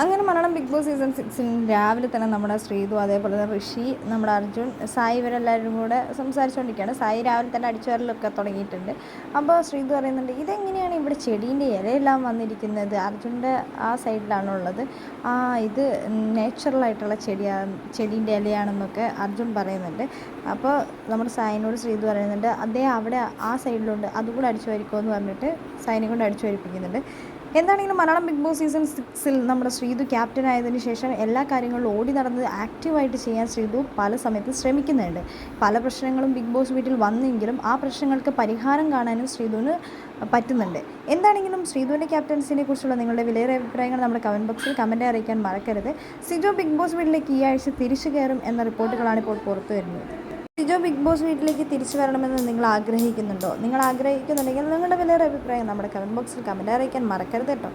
അങ്ങനെ Malayalam big boss season സിക്സിൽ രാവിലെ തന്നെ നമ്മുടെ ശ്രീതു അതേപോലെ തന്നെ ഋഷി നമ്മുടെ അർജുൻ സായി ഇവരെല്ലാവരും കൂടെ സംസാരിച്ചുകൊണ്ടിരിക്കുകയാണ് സായി രാവിലെ തന്നെ അടിച്ചുവരലൊക്കെ തുടങ്ങിയിട്ടുണ്ട്. അപ്പോൾ ശ്രീതു പറയുന്നുണ്ട് ഇതെങ്ങനെയാണ് ഇവിടെ ചെടീന്റെ ഇലയെല്ലാം വന്നിരിക്കുന്നത്? അർജുന്റെ ആ സൈഡിലാണുള്ളത്. ആ ഇത് നാച്ചുറലായിട്ടുള്ള ചെടിയാണ് ചെടീന്റെ ഇലയാണെന്നൊക്കെ അർജുൻ പറയുന്നുണ്ട്. അപ്പോൾ നമ്മുടെ സായിനോട് ശ്രീതു പറയുന്നുണ്ട് അദ്ദേഹം അവിടെ ആ സൈഡിലുണ്ട്. അതുകൂടെ അടിച്ചു വരിക്കുമോ എന്ന് പറഞ്ഞിട്ട് സായിനെ കൊണ്ട് അടിച്ചു വരിപ്പിക്കുന്നുണ്ട് എന്താണെങ്കിലും മലയാളം ബിഗ് ബോസ് സീസൺ സിക്സിൽ നമ്മുടെ ശ്രീതു ക്യാപ്റ്റൻ ആയതിന് ശേഷം എല്ലാ കാര്യങ്ങളിലും ഓടി നടന്നത് ആക്റ്റീവായിട്ട് ചെയ്യാൻ ശ്രീതു പല സമയത്തും ശ്രമിക്കുന്നുണ്ട്. പല പ്രശ്നങ്ങളും ബിഗ് ബോസ് വീട്ടിൽ വന്നെങ്കിലും ആ പ്രശ്നങ്ങൾക്ക് പരിഹാരം കാണാനും ശ്രീതുവിന് പറ്റുന്നുണ്ട്. എന്താണെങ്കിലും ശ്രീതുവിന്റെ ക്യാപ്റ്റൻസിനെ കുറിച്ചുള്ള നിങ്ങളുടെ വിലയേറെ അഭിപ്രായങ്ങൾ നമ്മുടെ കമന്റ് ബോക്സിൽ കമന്റ് അറിയിക്കാൻ മറക്കരുത്. സിജോ ബിഗ് ബോസ് വീട്ടിലേക്ക് ഈ ആഴ്ച തിരിച്ചു കയറും എന്ന റിപ്പോർട്ടുകളാണ് ഇപ്പോൾ പുറത്തു വരുന്നത് സിജോ ബിഗ് ബോസ് വീട്ടിലേക്ക് തിരിച്ചു വരണമെന്ന് നിങ്ങൾ ആഗ്രഹിക്കുന്നുണ്ടോ? നിങ്ങൾ ആഗ്രഹിക്കുന്നുണ്ടെങ്കിൽ നിങ്ങളുടെ വിലയേറെ അഭിപ്രായം നമ്മുടെ കമന്റ് ബോക്സിൽ കമന്റ് അറിയിക്കാൻ മറക്കരുത് കേട്ടോ.